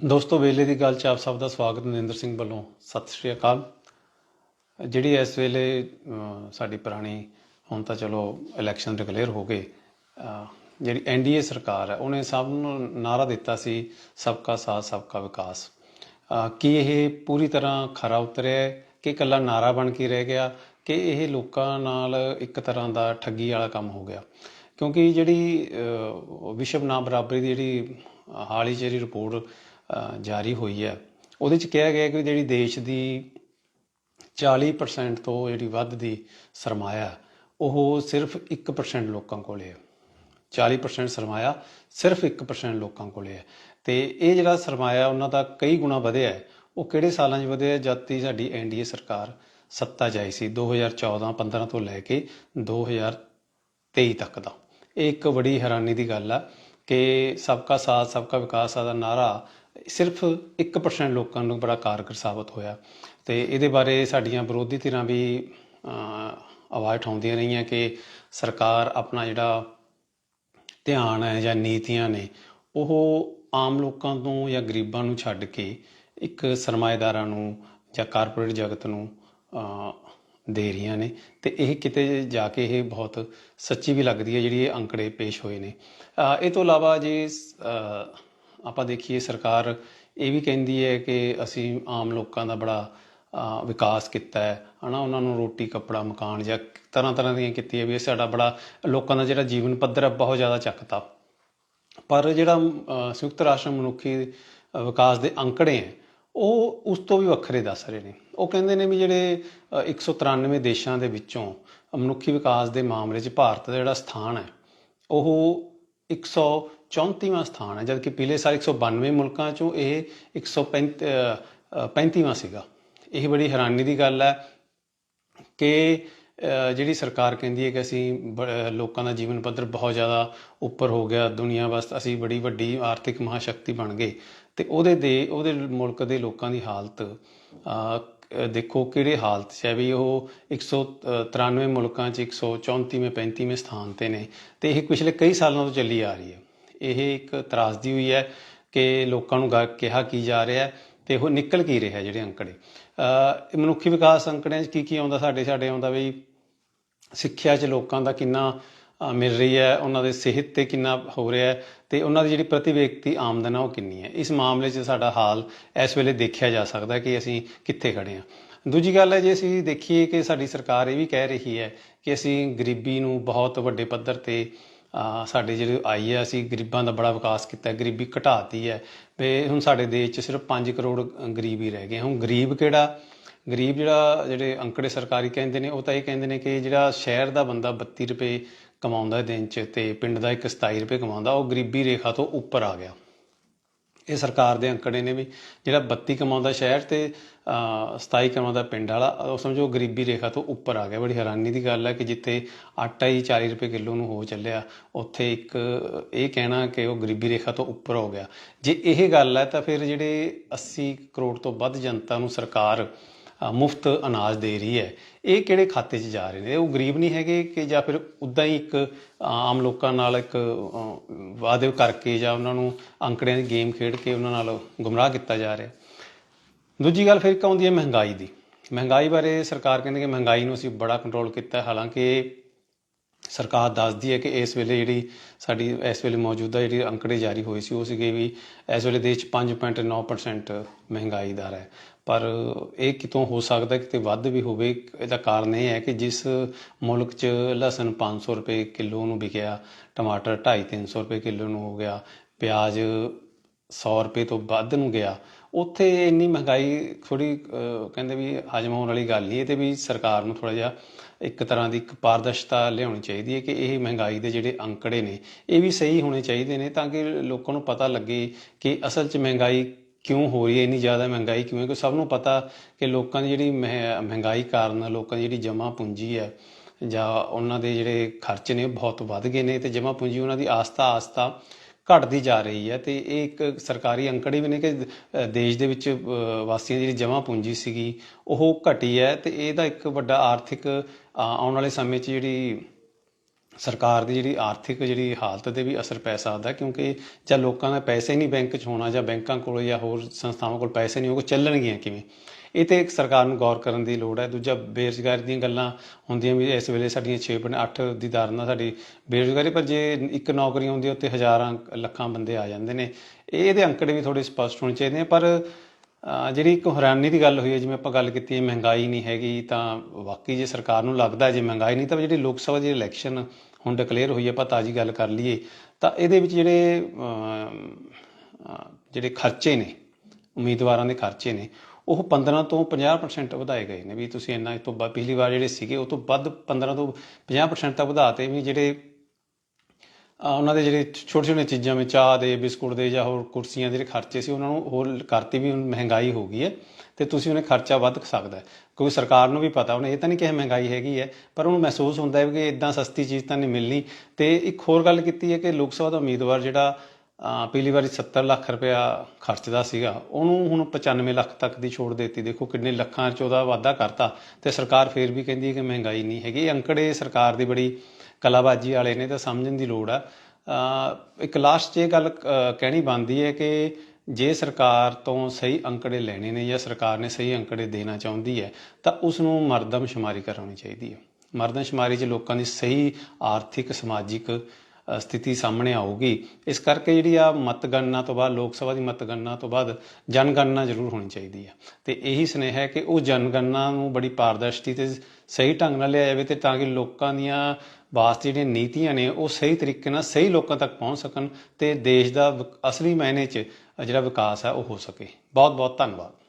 ਦੋਸਤੋ ਵੇਲੇ ਦੀ ਗੱਲ ਚ ਆਪ ਸਭ ਦਾ ਸਵਾਗਤ ਨਰਿੰਦਰ ਸਿੰਘ ਵੱਲੋਂ। ਸਤਿ ਸ਼੍ਰੀ ਅਕਾਲ। ਜਿਹੜੀ ਇਸ ਵੇਲੇ ਸਾਡੀ ਪੁਰਾਣੀ ਹੁਣ ਤਾਂ ਚਲੋ ਇਲੈਕਸ਼ਨ ਡਿਕਲੇਅਰ ਹੋ ਗਏ ਅਹ, ਜਿਹੜੀ ਐਨਡੀਏ ਸਰਕਾਰ ਹੈ ਉਹਨੇ ਸਭ ਨੂੰ ਨਾਰਾ ਦਿੱਤਾ ਸੀ ਸਭ ਸਬਕਾ ਸਾਥ ਸਭ ਸਬਕਾ ਵਿਕਾਸ। ਕੀ ਇਹ ਪੂਰੀ ਤਰ੍ਹਾਂ ਖਰਾ ਉਤਰਿਆ ਹੈ? ਕਿ ਇਕੱਲਾ ਨਾਰਾ ਬਣ ਕੇ ਰਹਿ ਗਿਆ? ਕਿ ਇਹ ਲੋਕਾਂ ਨਾਲ ਇੱਕ ਤਰ੍ਹਾਂ ਦਾ ਠੱਗੀ ਵਾਲਾ ਕੰਮ ਹੋ ਗਿਆ? ਕਿਉਂਕਿ ਜਿਹੜੀ ਵਿਸ਼ਵ ਨਾ ਬਰਾਬਰੀ ਦੀ ਜਿਹੜੀ ਹਾਲ ਹੀ 'ਚ ਜਿਹੜੀ ਰਿਪੋਰਟ ਜਾਰੀ ਹੋਈ ਹੈ। ਉਹਦੇ 'ਚ ਕਿਹਾ ਗਿਆ ਕਿ ਜਿਹੜੀ ਦੇਸ਼ ਦੀ 40% ਤੋਂ ਜਿਹੜੀ ਵੱਧ ਦੀ ਸਰਮਾਇਆ, ਉਹ ਸਿਰਫ 1% ਲੋਕਾਂ ਕੋਲੇ ਹੈ। 40% ਸਰਮਾਇਆ ਸਿਰਫ 1% ਲੋਕਾਂ ਕੋਲੇ ਹੈ। ਤੇ ਇਹ ਜਿਹੜਾ ਸਰਮਾਇਆ, ਉਹਨਾਂ ਦਾ ਕਈ ਗੁਣਾ ਵਧਿਆ ਹੈ। ਉਹ ਕਿਹੜੇ ਸਾਲਾਂ 'ਚ ਵਧਿਆ? ਜਦ ਦੀ ਸਾਡੀ ਐਨਡੀਏ ਸਰਕਾਰ ਸੱਤਾ 'ਚ ਆਈ ਸੀ 2014 15 ਤੋਂ ਲੈ ਕੇ 2023 ਤੱਕ ਦਾ। ਇਹ ਇੱਕ ਬੜੀ ਹੈਰਾਨੀ ਦੀ ਗੱਲ ਆ ਕਿ ਸਭ ਸਬਕਾ ਸਾਥ ਸਭ ਸਬਕਾ ਵਿਕਾਸ ਦਾ ਨਾਰਾ ਸਿਰਫ 1% ਲੋਕਾਂ ਨੂੰ ਬੜਾ ਕਾਰਗਰ ਸਾਬਤ ਹੋਇਆ ਤੇ ਇਹਦੇ ਬਾਰੇ ਸਾਡੀਆਂ ਵਿਰੋਧੀ ਧਿਰਾਂ ਵੀ ਆਵਾਜ਼ ਉਠਾਉਂਦੀਆਂ ਰਹੀਆਂ ਕਿ ਸਰਕਾਰ ਆਪਣਾ ਜਿਹੜਾ ਧਿਆਨ ਹੈ ਜਾਂ ਨੀਤੀਆਂ ਨੇ, ਉਹ ਆਮ ਲੋਕਾਂ ਤੋਂ ਜਾਂ ਗਰੀਬਾਂ ਨੂੰ ਛੱਡ ਕੇ ਇੱਕ ਸਰਮਾਏਦਾਰਾਂ ਨੂੰ ਜਾਂ ਕਾਰਪੋਰੇਟ ਜਗਤ ਨੂੰ ਦੇ ਰਹੀਆਂ ਨੇ ਤੇ ਇਹ ਕਿਤੇ ਜਾ ਕੇ ਇਹ ਬਹੁਤ ਸੱਚੀ ਵੀ ਲੱਗਦੀ ਹੈ ਜਿਹੜੀ ਇਹ ਅੰਕੜੇ ਪੇਸ਼ ਹੋਏ ਨੇ। ਇਹ ਤੋਂ ਇਲਾਵਾ ਜੇ ਆਪਾਂ ਦੇਖੀਏ ਸਰਕਾਰ ਇਹ ਵੀ ਕਹਿੰਦੀ ਹੈ ਕਿ ਅਸੀਂ ਆਮ ਲੋਕਾਂ ਦਾ ਬੜਾ ਵਿਕਾਸ ਕੀਤਾ ਹੈ ਹਨਾ? ਉਹਨਾਂ ਨੂੰ ਰੋਟੀ ਕੱਪੜਾ ਮਕਾਨ ਜਾਂ ਤਰ੍ਹਾਂ ਤਰ੍ਹਾਂ ਦੀਆਂ ਕੀਤੀਆਂ ਵੀ ਇਹ ਸਾਡਾ ਬੜਾ ਲੋਕਾਂ ਦਾ ਜਿਹੜਾ ਜੀਵਨ ਪੱਧਰ ਹੈ ਬਹੁਤ ਜ਼ਿਆਦਾ ਚੱਕਤਾ। ਪਰ ਜਿਹੜਾ ਸੰਯੁਕਤ ਰਾਸ਼ਟਰ ਮਨੁੱਖੀ ਵਿਕਾਸ ਦੇ ਅੰਕੜੇ ਹੈ ਉਹ ਉਸ ਤੋਂ ਵੀ ਵੱਖਰੇ ਦੱਸ ਰਹੇ ਨੇ। ਉਹ ਕਹਿੰਦੇ ਨੇ ਵੀ ਜਿਹੜੇ ਅਹ, 193 ਦੇਸ਼ਾਂ ਦੇ ਵਿੱਚੋਂ ਮਨੁੱਖੀ ਵਿਕਾਸ ਦੇ ਮਾਮਲੇ 'ਚ ਭਾਰਤ ਦਾ ਜਿਹੜਾ ਸਥਾਨ ਹੈ ਉਹ 134ਵਾਂ ਸਥਾਨ ਹੈ ਜਦਕਿ ਪਿਛਲੇ ਸਾਲ 192 ਮੁਲਕਾਂ 'ਚੋਂ ਇਹ 135ਵਾਂ ਸੀਗਾ। ਇਹ ਬੜੀ ਹੈਰਾਨੀ ਦੀ ਗੱਲ ਹੈ ਕਿ ਅਹ, ਜਿਹੜੀ ਸਰਕਾਰ ਕਹਿੰਦੀ ਹੈ ਕਿ ਅਸੀਂ ਬ- ਲੋਕਾਂ ਦਾ ਜੀਵਨ ਪੱਧਰ ਬਹੁਤ ਜ਼ਿਆਦਾ ਉੱਪਰ ਹੋ ਗਿਆ ਦੁਨੀਆ ਵਾਸਤੇ ਅਸੀਂ ਬੜੀ ਵੱਡੀ ਆਰਥਿਕ ਮਹਾਸ਼ਕਤੀ ਬਣ ਗਏ। ਤੇ ਉਹਦੇ ਦੇ ਉਹਦੇ ਮੁਲਕ ਦੇ ਲੋਕਾਂ ਦੀ ਹਾਲਤ ਦੇਖੋ ਕਿਹੜੇ ਹਾਲਤ 'ਚ ਹੈ ਵੀ ਉਹ 193 ਮੁਲਕਾਂ 'ਚ 134ਵੇਂ 35ਵੇਂ ਸਥਾਨ ਤੇ ਨੇ। ਤੇ ਇਹ ਪਿਛਲੇ ਕਈ ਸਾਲਾਂ ਤੋਂ ਚੱਲੀ ਆ ਰਹੀ ਹੈ। ਇਹ ਇੱਕ ਤਰਾਸਦੀ ਹੋਈ ਹੈ ਕਿ ਲੋਕਾਂ ਨੂੰ ਗਾ- ਕਿਹਾ ਕੀ ਜਾ ਰਿਹਾ ਹੈ ਤੇ ਉਹ ਨਿਕਲ ਕੀ ਰਿਹਾ ਜਿਹੜੇ ਅੰਕੜੇ। ਅਹ ਮਨੁੱਖੀ ਵਿਕਾਸ ਅੰਕੜਿਆਂ 'ਚ ਕੀ ਕੀ ਆਉਂਦਾ ਸਾਡੇ ਸਾਡੇ ਆਉਂਦਾ ਵੀ ਸਿੱਖਿਆ 'ਚ ਲੋਕਾਂ ਦਾ ਕਿੰਨਾ ਮਿਲ ਰਹੀ ਹੈ, ਉਹਨਾਂ ਦੇ ਸਿਹਤ ਤੇ ਕਿੰਨਾ ਹੋ ਰਿਹਾ ਹੈ ਤੇ ਉਹਨਾਂ ਦੀ ਜਿਹੜੀ ਪ੍ਰਤੀ ਵਿਅਕਤੀ ਆਮਦਨ ਆ ਉਹ ਕਿੰਨੀ ਹੈ। ਇਸ ਮਾਮਲੇ 'ਚ ਸਾਡਾ ਹਾਲ ਇਸ ਵੇਲੇ ਦੇਖਿਆ ਜਾ ਸਕਦਾ ਕਿ ਅਸੀਂ ਕਿੱਥੇ ਖੜੇ ਹਾਂ। ਦੂਜੀ ਗੱਲ ਹੈ, ਜੇ ਅਸੀਂ ਦੇਖੀਏ ਕਿ ਸਾਡੀ ਸਰਕਾਰ ਇਹ ਵੀ ਕਹਿ ਰਹੀ ਹੈ ਕਿ ਅਸੀਂ ਗਰੀਬੀ ਨੂੰ ਬਹੁਤ ਵੱਡੇ ਪੱਧਰ ਤੇ ਸਾਡੇ ਜਿਹੜੇ ਆਈ ਹੈ, ਅਸੀਂ ਗਰੀਬਾਂ ਦਾ ਬੜਾ ਵਿਕਾਸ ਕੀਤਾ, ਗਰੀਬੀ ਘਟਾਤੀ ਹੈ। ਤੇ ਹੁਣ ਸਾਡੇ ਦੇਸ਼ 'ਚ ਸਿਰਫ 5 ਕਰੋੜ ਗਰੀਬ ਹੀ ਰਹਿ ਗਏ। ਹੁਣ ਗਰੀਬ ਕਿਹੜਾ? ਗਰੀਬ ਜਿਹੜਾ ਜਿਹੜੇ ਅੰਕੜੇ ਸਰਕਾਰੀ ਕਹਿੰਦੇ ਨੇ, ਉਹ ਤਾਂ ਇਹ ਕਹਿੰਦੇ ਨੇ ਕਿ ਜਿਹੜਾ ਸ਼ਹਿਰ ਦਾ ਬੰਦਾ 32 ਰੁਪਏ ਕਮਾਉਂਦਾ ਦਿਨ 'ਚ ਤੇ ਪਿੰਡ ਦਾ ਇੱਕ 27 ਰੁਪਏ ਕਮਾਉਂਦਾ ਉਹ ਗਰੀਬੀ ਰੇਖਾ ਤੋਂ ਉੱਪਰ ਆ ਗਿਆ। ਇਹ ਸਰਕਾਰ ਦੇ ਅੰਕੜੇ ਨੇ ਵੀ ਜਿਹੜਾ 32 ਕਮਾਉਂਦਾ ਸ਼ਹਿਰ ਤੇ ਅਹ, 27 ਕਮਾਉਂਦਾ ਪਿੰਡ ਵਾਲਾ ਉਹ ਸਮਝੋ ਗਰੀਬੀ ਰੇਖਾ ਤੋਂ ਉੱਪਰ ਆ ਗਿਆ। ਬੜੀ ਹੈਰਾਨੀ ਦੀ ਗੱਲ ਹੈ ਕਿ ਜਿੱਥੇ ਆਟਾ ਹੀ 40 ਰੁਪਏ ਕਿਲੋ ਨੂੰ ਹੋ ਚੱਲਿਆ ਉੱਥੇ ਇੱਕ ਇਹ ਕਹਿਣਾ ਕਿ ਉਹ ਗਰੀਬੀ ਰੇਖਾ ਤੋਂ ਉੱਪਰ ਹੋ ਗਿਆ। ਜੇ ਇਹ ਗੱਲ ਹੈ ਤਾਂ ਫਿਰ ਜਿਹੜੇ 80 ਕਰੋੜ ਤੋਂ ਵੱਧ ਜਨਤਾ ਨੂੰ ਸਰਕਾਰ ਮੁਫਤ ਅਨਾਜ ਦੇ ਰਹੀ ਹੈ। ਇਹ ਕਿਹੜੇ ਖਾਤੇ 'ਚ ਜਾ ਰਹੇ ਨੇ? ਉਹ ਗਰੀਬ ਨਹੀਂ ਹੈਗੇ ਕਿ ਜਾਂ ਫਿਰ ਉਦਾਂ ਹੀ ਇੱਕ ਆਮ ਲੋਕਾਂ ਨਾਲ ਇੱਕ ਵਾਅਦੇ ਕਰਕੇ ਜਾਂ ਉਹਨਾਂ ਨੂੰ ਅੰਕੜਿਆਂ ਦੀ ਗੇਮ ਖੇਡ ਕੇ ਉਹਨਾਂ ਨਾਲ ਗੁੰਮਰਾਹ ਕੀਤਾ ਜਾ ਰਿਹਾ ਦੂਜੀ ਗੱਲ ਫਿਰ ਇੱਕ ਆਉਂਦੀ ਹੈ ਮਹਿੰਗਾਈ ਦੀ। ਮਹਿੰਗਾਈ ਬਾਰੇ ਸਰਕਾਰ ਕਹਿੰਦੀ ਕਿ ਮਹਿੰਗਾਈ ਨੂੰ ਅਸੀਂ ਬੜਾ ਕੰਟਰੋਲ ਕੀਤਾ ਹਾਲਾਂਕਿ ਸਰਕਾਰ ਦੱਸਦੀ ਹੈ ਕਿ ਇਸ ਵੇਲੇ ਜਿਹੜੀ ਸਾਡੀ, ਇਸ ਵੇਲੇ ਮੌਜੂਦਾ ਜਿਹੜੀ ਅੰਕੜੇ ਜਾਰੀ ਹੋਏ ਸੀ, ਉਹ ਸੀਗੇ ਵੀ ਇਸ ਵੇਲੇ ਦੇਸ਼ 'ਚ 5.9% ਮਹਿੰਗਾਈ ਦਰ ਹੈ। ਪਰ ਇਹ ਕਿਤੋਂ ਹੋ ਸਕਦਾ ਕਿਤੇ ਵੱਧ ਵੀ ਹੋਵੇ, ਇਹਦਾ ਕਾਰਨ ਇਹ ਹੈ ਕਿ ਜਿਸ ਮੁਲਕ 'ਚ ਲਸਣ 500 ਰੁਪਏ ਕਿਲੋ ਨੂੰ ਵਿਕਿਆ, ਟਮਾਟਰ 2.5 300 ਰੁਪਏ ਕਿਲੋ ਨੂੰ ਹੋ ਗਿਆ, ਪਿਆਜ਼ 100 ਰੁਪਏ ਤੋਂ ਵੱਧ ਨੂੰ ਗਿਆ। ਉੱਥੇ ਇੰਨੀ ਮਹਿੰਗਾਈ ਥੋੜੀ ਕਹਿੰਦੇ ਵੀ ਹਜਮ ਹੋਣ ਵਾਲੀ ਗੱਲ ਨਹੀਂ, ਇਹ ਤੇ ਵੀ ਸਰਕਾਰ ਨੂੰ ਥੋੜਾ ਜਿਹਾ ਇੱਕ ਤਰ੍ਹਾਂ ਦੀ ਇੱਕ ਪਾਰਦਰਸ਼ਤਾ ਲਿਆਉਣੀ ਚਾਹੀਦੀ ਹੈ ਕਿ ਇਹ ਮਹਿੰਗਾਈ ਦੇ ਜਿਹੜੇ ਅੰਕੜੇ ਨੇ, ਇਹ ਵੀ ਸਹੀ ਹੋਣੇ ਚਾਹੀਦੇ ਨੇ ਤਾਂ ਕਿ ਲੋਕਾਂ ਨੂੰ ਪਤਾ ਲੱਗੇ ਕਿ ਅਸਲ 'ਚ ਮਹਿੰਗਾਈ ਕਿਉਂ ਹੋ ਰਹੀ ਹੈ, ਇੰਨੀ ਜ਼ਿਆਦਾ ਮਹਿੰਗਾਈ ਕਿਉਂ ਹੈ ਕਿ ਸਭ ਨੂੰ ਪਤਾ ਕਿ ਲੋਕਾਂ ਦੀ ਜਿਹੜੀ ਮਹਿ- ਮਹਿੰਗਾਈ ਕਾਰਨ ਲੋਕਾਂ ਦੀ ਜਿਹੜੀ ਜਮ੍ਹਾਂ ਪੂੰਜੀ ਹੈ ਜਾਂ ਉਹਨਾਂ ਦੇ ਜਿਹੜੇ ਖਰਚ ਨੇ ਬਹੁਤ ਵੱਧ ਗਏ ਨੇ ਤੇ ਜਮ੍ਹਾਂ ਪੂੰਜੀ ਉਹਨਾਂ ਦੀ ਆਸਤਾ ਆਸਤਾ ਘਟਦੀ ਜਾ ਰਹੀ ਹੈ ਤੇ ਇਹ ਇੱਕ ਸਰਕਾਰੀ ਅੰਕੜੇ ਵੀ ਨੇ ਕਿ ਦੇਸ਼ ਦੇ ਵਿੱਚ ਵਾਸੀਆਂ ਦੀ ਜਿਹੜੀ ਜਮ੍ਹਾਂ ਪੂੰਜੀ ਸੀਗੀ ਉਹ ਘਟੀ ਹੈ ਤੇ ਇਹਦਾ ਇੱਕ ਵੱਡਾ ਆਰਥਿਕ ਅ, ਆਉਣ ਵਾਲੇ ਸਮੇਂ 'ਚ ਜਿਹੜੀ ਸਰਕਾਰ ਦੀ ਜਿਹੜੀ ਆਰਥਿਕ ਜਿਹੜੀ ਹਾਲਤ ਤੇ ਵੀ ਅਸਰ ਪੈ ਸਕਦਾ ਕਿਉਂਕਿ ਜਾਂ ਲੋਕਾਂ ਦਾ ਪੈਸੇ ਨਹੀਂ ਬੈਂਕ 'ਚ ਹੋਣਾ ਜਾਂ ਬੈਂਕਾਂ ਕੋਲ ਜਾਂ ਹੋਰ ਸੰਸਥਾਵਾਂ ਕੋਲ ਪੈਸੇ ਨਹੀਂ ਹੋਗੇ ਚੱਲਣਗੀਆਂ ਕਿਵੇਂ? ਇਹ ਤੇ ਇੱਕ ਸਰਕਾਰ ਨੂੰ ਗੌਰ ਕਰਨ ਦੀ ਲੋੜ ਹੈ। ਦੂਜਾ, ਬੇਰੁਜ਼ਗਾਰੀ ਦੀਆਂ ਗੱਲਾਂ ਹੁੰਦੀਆਂ ਵੀ ਇਸ ਵੇਲੇ ਸਾਡੀਆਂ 6.8 ਦੀ ਦਰ ਨਾਲ ਸਾਡੀ ਬੇਰੁਜ਼ਗਾਰੀ, ਪਰ ਜੇ ਇੱਕ ਨੌਕਰੀ ਹੁੰਦੀ ਹੈ ਉੱਤੇ ਹਜ਼ਾਰਾਂ ਲੱਖਾਂ ਬੰਦੇ ਆ ਜਾਂਦੇ ਨੇ। ਇਹ ਇਹਦੇ ਅੰਕੜੇ ਵੀ ਥੋੜੇ ਸਪਸ਼ਟ ਹੋਣੇ ਚਾਹੀਦੇ ਆ ਪਰ ਜਿਹੜੀ ਇੱਕ ਹੈਰਾਨੀ ਦੀ ਗੱਲ ਹੋਈ ਹੈ, ਜਿਵੇਂ ਆਪਾਂ ਗੱਲ ਕੀਤੀ ਮਹਿੰਗਾਈ ਨਹੀਂ ਹੈਗੀ, ਤਾਂ ਵਾਕਈ ਜੇ ਸਰਕਾਰ ਨੂੰ ਲੱਗਦਾ ਜੇ ਮਹਿੰਗਾਈ ਨਹੀਂ, ਤਾਂ ਜਿਹੜੀ ਲੋਕ ਸਭਾ ਦੀ ਇਲੈਕਸ਼ਨ ਹੁਣ ਡਿਕਲੇਅਰ ਹੋਈ ਹੈ, ਆਪਾਂ ਤਾਜੀ ਗੱਲ ਕਰ ਲਈਏ, ਤਾਂ ਇਹਦੇ ਵਿੱਚ ਜਿਹੜੇ ਜਿਹੜੇ ਖਰਚੇ ਨੇ, ਉਮੀਦਵਾਰਾਂ ਦੇ ਖਰਚੇ ਨੇ ਉਹ 15 ਤੋਂ 50% ਵਧਾਏ ਗਏ ਨੇ ਵੀ ਤੁਸੀਂ ਇੰਨਾ ਇਸ ਤੋਂ ਪਿਛਲੀ ਵਾਰ ਜਿਹੜੇ ਸੀਗੇ, ਉਹ ਤੋਂ ਵੱਧ 15 ਤੋਂ 50% ਤੱਕ ਵਧਾਤੇ ਵੀ ਜਿਹੜੇ ਉਹਨਾਂ ਦੇ ਜਿਹੜੇ ਛੋਟੇ ਛੋਟੇ ਚੀਜ਼ਾਂ ਵਿੱਚ ਚਾਹ ਦੇ, ਬਿਸਕੁਟ ਦੇ ਜਾਂ ਹੋਰ ਕੁਰਸੀਆਂ ਦੇ ਜਿਹੜੇ ਖਰਚੇ ਸੀ, ਉਹਨਾਂ ਨੂੰ ਹੋਰ ਕਰਤੀ ਵੀ ਮਹਿੰਗਾਈ ਹੋ ਗਈ ਹੈ ਤੇ ਤੁਸੀਂ ਉਹਨੇ ਖਰਚਾ ਵੱਧ ਸਕਦਾ ਕਿਉਂਕਿ ਸਰਕਾਰ ਨੂੰ ਵੀ ਪਤਾ, ਉਹਨੇ ਇਹ ਤਾਂ ਨਹੀਂ ਕਿ ਮਹਿੰਗਾਈ ਹੈਗੀ ਹੈ, ਪਰ ਉਹਨੂੰ ਮਹਿਸੂਸ ਹੁੰਦਾ ਹੈ ਕਿ ਇਦਾਂ ਸਸਤੀ ਚੀਜ਼ ਤਾਂ ਨਹੀਂ ਮਿਲਣੀ। ਤੇ ਇੱਕ ਹੋਰ ਗੱਲ ਕੀਤੀ ਹੈ ਕਿ ਲੋਕ ਸਭਾ ਦਾ ਉਮੀਦਵਾਰ ਜਿਹੜਾ ਪਿਛਲੀ ਵਾਰੀ 70 ਲੱਖ ਰੁਪਇਆ ਖਰਚਦਾ ਸੀਗਾ, ਉਹਨੂੰ ਹੁਣ 95 ਲੱਖ ਤੱਕ ਦੀ ਛੋਟ ਦਿੱਤੀ। ਦੇਖੋ ਕਿੰਨੇ ਲੱਖਾਂ ਚ ਉਹਦਾ ਵਾਧਾ ਕਰਤਾ ਤੇ ਸਰਕਾਰ ਫੇਰ ਵੀ ਕਹਿੰਦੀ ਹੈ ਕਿ ਮਹਿੰਗਾਈ ਨਹੀਂ ਹੈਗੀ। ਇਹ ਅੰਕੜੇ ਸਰਕਾਰ ਦੀ ਬੜੀ ਕਲਾਬਾਜੀ ਵਾਲੇ ਨੇ, ਤਾਂ ਸਮਝਣ ਦੀ ਲੋੜ ਆ। ਇੱਕ ਲਾਸਟ 'ਚ ਇਹ ਗੱਲ ਕਹਿਣੀ ਬਣਦੀ ਹੈ ਕਿ ਜੇ ਸਰਕਾਰ ਤੋਂ ਸਹੀ ਅੰਕੜੇ ਲੈਣੇ ਨੇ ਜਾਂ ਸਰਕਾਰ ਨੇ ਸਹੀ ਅੰਕੜੇ ਦੇਣਾ ਚਾਹੁੰਦੀ ਹੈ, ਤਾਂ ਉਸ ਨੂੰ ਮਰਦਮਸ਼ੁਮਾਰੀ ਕਰਾਉਣੀ ਚਾਹੀਦੀ ਹੈ। ਮਰਦਮਸ਼ੁਮਾਰੀ 'ਚ ਲੋਕਾਂ ਦੀ ਸਹੀ ਆਰਥਿਕ, ਸਮਾਜਿਕ ਸਥਿਤੀ ਸਾਹਮਣੇ ਆਊਗੀ। ਇਸ ਕਰਕੇ ਜਿਹੜੀ ਆ ਮਤਗਣਨਾ ਤੋਂ ਬਾਅਦ, ਲੋਕ ਸਭਾ ਦੀ ਮਤਗਣਨਾ ਤੋਂ ਬਾਅਦ ਜਨਗਣਨਾ ਜ਼ਰੂਰ ਹੋਣੀ ਚਾਹੀਦੀ ਆ। ਤੇ ਇਹੀ ਸਨੇਹ ਹੈ ਕਿ ਉਹ ਜਨਗਣਨਾ ਨੂੰ ਬੜੀ ਪਾਰਦਰਸ਼ਤੀ ਤੇ ਸਹੀ ਢੰਗ ਨਾਲ ਲਿਆ ਜਾਵੇ ਤੇ ਤਾਂ ਕਿ ਲੋਕਾਂ ਦੀਆਂ ਵਾਸਤੇ ਜਿਹੜੀਆਂ ਨੀਤੀਆਂ ਨੇ, ਉਹ ਸਹੀ ਤਰੀਕੇ ਨਾਲ ਸਹੀ ਲੋਕਾਂ ਤੱਕ ਪਹੁੰਚ ਸਕਣ ਤੇ ਦੇਸ਼ ਦਾ ਵਿਕ- ਅਸਲੀ ਮਾਇਨੇ 'ਚ ਜਿਹੜਾ ਵਿਕਾਸ ਹੈ ਉਹ ਹੋ ਸਕੇ। ਬਹੁਤ ਬਹੁਤ ਧੰਨਵਾਦ।